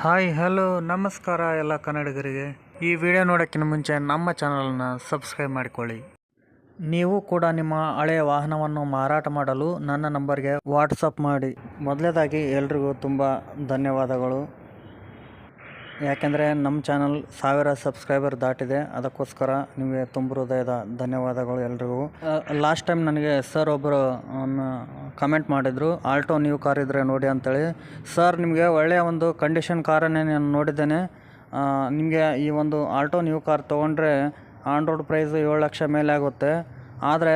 Hi, hello, ನಮಸ್ಕಾರ ಎಲ್ಲ ಕನ್ನಡಿಗರಿಗೆ. ಈ ವಿಡಿಯೋ ನೋಡೋಕ್ಕಿಂತ ಮುಂಚೆ ನಮ್ಮ ಚಾನಲನ್ನು ಸಬ್ಸ್ಕ್ರೈಬ್ ಮಾಡಿಕೊಳ್ಳಿ. ನೀವು ಕೂಡ ನಿಮ್ಮ ಹಳೆಯ ವಾಹನವನ್ನು ಮಾರಾಟ ಮಾಡಲು ನನ್ನ ನಂಬರ್ಗೆ ವಾಟ್ಸಪ್ ಮಾಡಿ. ಮೊದಲೇದಾಗಿ ಎಲ್ರಿಗೂ ತುಂಬ ಧನ್ಯವಾದಗಳು. ಯಾಕೆಂದರೆ ನಮ್ಮ ಚಾನಲ್ ಸಾವಿರ ಸಬ್ಸ್ಕ್ರೈಬರ್ ದಾಟಿದೆ. ಅದಕ್ಕೋಸ್ಕರ ನಿಮಗೆ ತುಂಬ ಹೃದಯದ ಧನ್ಯವಾದಗಳು ಎಲ್ರಿಗೂ. ಲಾಸ್ಟ್ ಟೈಮ್ ನನಗೆ ಸರ್ ಒಬ್ಬರು ಕಮೆಂಟ್ ಮಾಡಿದರು, ಆಲ್ಟೋ ನ್ಯೂ ಕಾರ್ ಇದ್ದರೆ ನೋಡಿ ಅಂತೇಳಿ. ಸರ್, ನಿಮಗೆ ಒಳ್ಳೆಯ ಒಂದು ಕಂಡೀಷನ್ ಕಾರನ್ನೇ ನಾನು ನೋಡಿದ್ದೇನೆ. ನಿಮಗೆ ಈ ಒಂದು ಆಲ್ಟೋ ನ್ಯೂ ಕಾರ್ ತೊಗೊಂಡ್ರೆ ಆನ್ ರೋಡ್ ಪ್ರೈಸ್ ಏಳು ಲಕ್ಷ ಮೇಲೆ ಆಗುತ್ತೆ. ಆದರೆ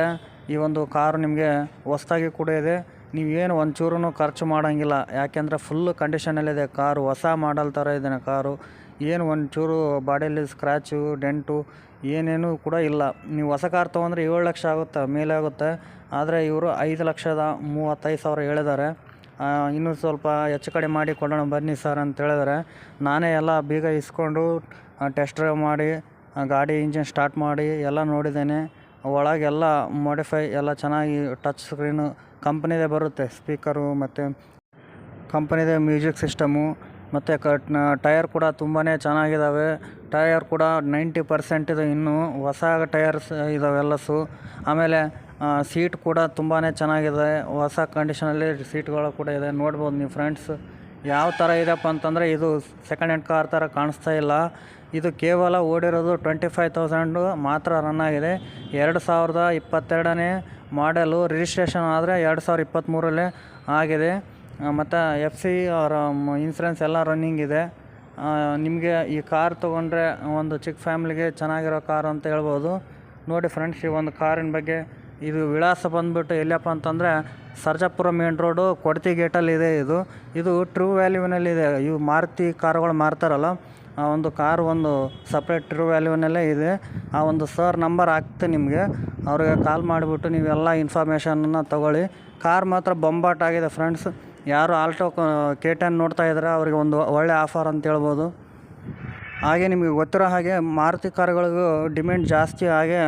ಈ ಒಂದು ಕಾರು ನಿಮಗೆ ಹೊಸ್ದಾಗಿ ಕೂಡ ಇದೆ. ನೀವೇನು ಒಂಚೂರು ಖರ್ಚು ಮಾಡೋಂಗಿಲ್ಲ. ಯಾಕೆಂದರೆ ಫುಲ್ ಕಂಡೀಷನಲ್ಲಿದೆ ಕಾರು ಹೊಸ ಮಾಡಲ್ ಥರ ಇದೆ ಕಾರು. ಏನು ಒಂಚೂರು ಬಾಡಿಯಲ್ಲಿ ಸ್ಕ್ರ್ಯಾಚು ಡೆಂಟು ಏನೇನು ಕೂಡ ಇಲ್ಲ. ನೀವು ಹೊಸ ಕಾರ್ ತೊಗೊಂಡ್ರೆ ಏಳು ಲಕ್ಷ ಆಗುತ್ತೆ, ಮೇಲೆ ಆಗುತ್ತೆ. ಆದರೆ ಇವರು ಐದು ಲಕ್ಷದ ಮೂವತ್ತೈದು ಸಾವಿರ ಹೇಳಿದ್ದಾರೆ. ಇನ್ನೂ ಸ್ವಲ್ಪ ಹೆಚ್ಚು ಕಡಿಮೆ ಮಾಡಿ ಕೊಡೋಣ ಬನ್ನಿ ಸರ್ ಅಂತ ಹೇಳಿದರೆ ನಾನೇ ಎಲ್ಲ ಬೀಗ ಇಸ್ಕೊಂಡು ಟೆಸ್ಟ್ ಡ್ರೈವ್ ಮಾಡಿ ಗಾಡಿ ಇಂಜಿನ್ ಸ್ಟಾರ್ಟ್ ಮಾಡಿ ಎಲ್ಲ ನೋಡಿದ್ದೇನೆ. ಒಳಗೆಲ್ಲ ಮಾಡಿಫೈ ಎಲ್ಲ ಚೆನ್ನಾಗಿ ಟಚ್ ಸ್ಕ್ರೀನು ಕಂಪ್ನಿದೇ ಬರುತ್ತೆ. ಸ್ಪೀಕರು ಮತ್ತು ಕಂಪ್ನಿದೇ ಮ್ಯೂಸಿಕ್ ಸಿಸ್ಟಮು ಮತ್ತು ಕಟ್ ಟಯರ್ ಕೂಡ ತುಂಬಾ ಚೆನ್ನಾಗಿದ್ದಾವೆ ಟಯರ್ ಕೂಡ ನೈಂಟಿ ಪರ್ಸೆಂಟ್ ಇದೆ ಇನ್ನೂ ಹೊಸ ಟಯರ್ಸ್ ಇದಾವೆಲ್ಲಸು. ಆಮೇಲೆ ಸೀಟ್ ಕೂಡ ತುಂಬಾ ಚೆನ್ನಾಗಿದೆ. ಹೊಸ ಕಂಡೀಷನಲ್ಲಿ ಸೀಟ್ಗಳು ಕೂಡ ಇದೆ. ನೋಡ್ಬೋದು ನೀವು ಫ್ರೆಂಡ್ಸ್ ಯಾವ ಥರ ಇದೆಪ್ಪ ಅಂತಂದರೆ ಇದು ಸೆಕೆಂಡ್ ಹ್ಯಾಂಡ್ ಕಾರ್ ಥರ ಕಾಣಿಸ್ತಾ ಇಲ್ಲ. ಇದು ಕೇವಲ ಓಡಿರೋದು ಟ್ವೆಂಟಿ ಫೈವ್ ತೌಸಂಡು ಮಾತ್ರ ರನ್ ಆಗಿದೆ ಎರಡು ಸಾವಿರದ ಇಪ್ಪತ್ತೆರಡನೇ ಮಾಡೆಲು ರಿಜಿಸ್ಟ್ರೇಷನ್ ಆದರೆ ಎರಡು ಸಾವಿರ ಇಪ್ಪತ್ತ್ಮೂರಲ್ಲೇ ಆಗಿದೆ. ಮತ್ತು ಎಫ್ ಸಿ ಅವರ ಇನ್ಸೂರೆನ್ಸ್ ಎಲ್ಲ ರನ್ನಿಂಗ್ ಇದೆ. ನಿಮಗೆ ಈ ಕಾರ್ ತೊಗೊಂಡ್ರೆ ಒಂದು ಚಿಕ್ಕ ಫ್ಯಾಮಿಲಿಗೆ ಚೆನ್ನಾಗಿರೋ ಕಾರ್ ಅಂತ ಹೇಳ್ಬೋದು. ನೋಡಿ ಫ್ರೆಂಡ್ಸ್ ಈ ಒಂದು ಕಾರಿನ ಬಗ್ಗೆ ಇದು ವಿಳಾಸ ಬಂದುಬಿಟ್ಟು ಎಲ್ಲಪ್ಪ ಅಂತಂದರೆ ಸರ್ಜಾಪುರ ಮೇನ್ ರೋಡು ಕೊಡತಿ ಗೇಟಲ್ಲಿ ಇದೆ ಇದು. ಇದು ಟ್ರೂ ವ್ಯಾಲ್ಯೂನಲ್ಲಿದೆ ಇವು ಮಾರುತಿ ಕಾರುಗಳು ಮಾರ್ತಾರಲ್ಲ. ಆ ಒಂದು ಕಾರ್ ಒಂದು ಸಪ್ರೇಟ್ ಟ್ರೂ ವ್ಯಾಲ್ಯೂನಲ್ಲೇ ಇದೆ. ಆ ಒಂದು ಸರ್ ನಂಬರ್ ಹಾಕ್ತೆ ನಿಮಗೆ. ಅವ್ರಿಗೆ ಕಾಲ್ ಮಾಡಿಬಿಟ್ಟು ನೀವೆಲ್ಲ ಇನ್ಫಾರ್ಮೇಷನನ್ನು ತೊಗೊಳ್ಳಿ. ಕಾರ್ ಮಾತ್ರ ಬೊಂಬಾಟಾಗಿದೆ ಫ್ರೆಂಡ್ಸ್ ಯಾರು ಆಲ್ಟೋ ಕೆ ಟೆನ್ ನೋಡ್ತಾ ಇದ್ದಾರೆ ಅವ್ರಿಗೆ ಒಂದು ಒಳ್ಳೆ ಆಫರ್ ಅಂತ ಹೇಳ್ಬೋದು. ಹಾಗೆ ನಿಮಗೆ ಗೊತ್ತಿರೋ ಹಾಗೆ ಮಾರುತಿ ಕಾರುಗಳಿಗೂ ಡಿಮ್ಯಾಂಡ್ ಜಾಸ್ತಿ ಹಾಗೆ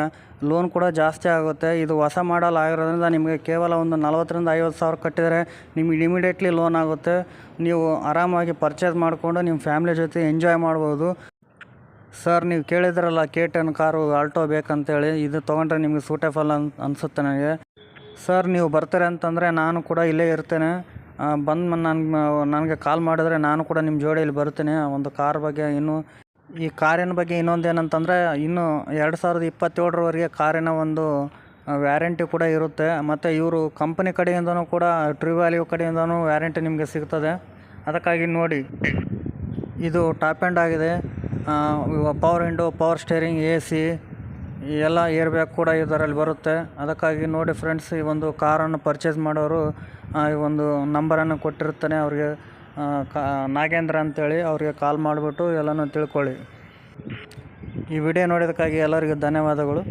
ಲೋನ್ ಕೂಡ ಜಾಸ್ತಿ ಆಗುತ್ತೆ. ಇದು ಹೊಸ ಮಾಡಲ್ ಆಗಿರೋದ್ರಿಂದ ನಿಮಗೆ ಕೇವಲ ಒಂದು ನಲವತ್ತರಿಂದ ಐವತ್ತು ಸಾವಿರ ಕಟ್ಟಿದರೆ ನಿಮಗೆ ಇಮಿಡಿಯೇಟ್ಲಿ ಲೋನ್ ಆಗುತ್ತೆ. ನೀವು ಆರಾಮಾಗಿ ಪರ್ಚೇಸ್ ಮಾಡಿಕೊಂಡು ನಿಮ್ಮ ಫ್ಯಾಮ್ಲಿ ಜೊತೆ ಎಂಜಾಯ್ ಮಾಡ್ಬೋದು. ಸರ್ ನೀವು ಕೇಳಿದ್ರಲ್ಲ ಕೆ ಟೆನ್ ಕಾರು ಆಲ್ಟೋ ಬೇಕಂತೇಳಿ. ಇದು ತೊಗೊಂಡ್ರೆ ನಿಮಗೆ ಸೂಟೇಬಲ್ ಅನ್, ಅನಿಸುತ್ತೆ ನನಗೆ. ಸರ್ ನೀವು ಬರ್ತೀರ ಅಂತಂದರೆ ನಾನು ಕೂಡ ಇಲ್ಲೇ ಇರ್ತೇನೆ. ಬಂದು ನನ್ನ ನನಗೆ ಕಾಲ್ ಮಾಡಿದ್ರೆ ನಾನು ಕೂಡ ನಿಮ್ಮ ಜೋಡಿಯಲ್ಲಿ ಬರ್ತೇನೆ. ಒಂದು ಕಾರ್ ಬಗ್ಗೆ ಇನ್ನೂ ಈ ಕಾರಿನ ಬಗ್ಗೆ ಇನ್ನೊಂದು ಏನಂತಂದರೆ ಇನ್ನು ಎರಡು ಸಾವಿರದ ಇಪ್ಪತ್ತೇಳರವರೆಗೆ ಕಾರಿನ ಒಂದು ವ್ಯಾರಂಟಿ ಕೂಡ ಇರುತ್ತೆ. ಮತ್ತು ಇವರು ಕಂಪನಿ ಕಡೆಯಿಂದನೂ ಕೂಡ ಟ್ರೂ ವ್ಯಾಲ್ಯೂ ಕಡೆಯಿಂದನೂ ವ್ಯಾರಂಟಿ ನಿಮಗೆ ಸಿಗ್ತದೆ. ಅದಕ್ಕಾಗಿ ನೋಡಿ. ಇದು ಟಾಪ್ ಆ್ಯಂಡ್ ಆಗಿದೆ. Power window power steering A C ಎಲ್ಲ ಏರ್ ಬ್ಯಾಗ್ ಕೂಡ ಇದರಲ್ಲಿ ಬರುತ್ತೆ. ಅದಕ್ಕಾಗಿ ನೋಡಿ ಫ್ರೆಂಡ್ಸ್ ಈ ಒಂದು ಕಾರನ್ನು ಪರ್ಚೇಸ್ ಮಾಡೋರು ಈ ಒಂದು ನಂಬರನ್ನು ಕೊಟ್ಟಿರ್ತಾನೆ ಅವ್ರಿಗೆ. ಕಾ ನಾಗೇಂದ್ರ ಅಂತೇಳಿ ಅವ್ರಿಗೆ ಕಾಲ್ ಮಾಡಿಬಿಟ್ಟು ಎಲ್ಲನೂ ತಿಳ್ಕೊಳ್ಳಿ. ಈ ವಿಡಿಯೋ ನೋಡಿದ್ದಕ್ಕಾಗಿ ಎಲ್ಲರಿಗೂ ಧನ್ಯವಾದಗಳು.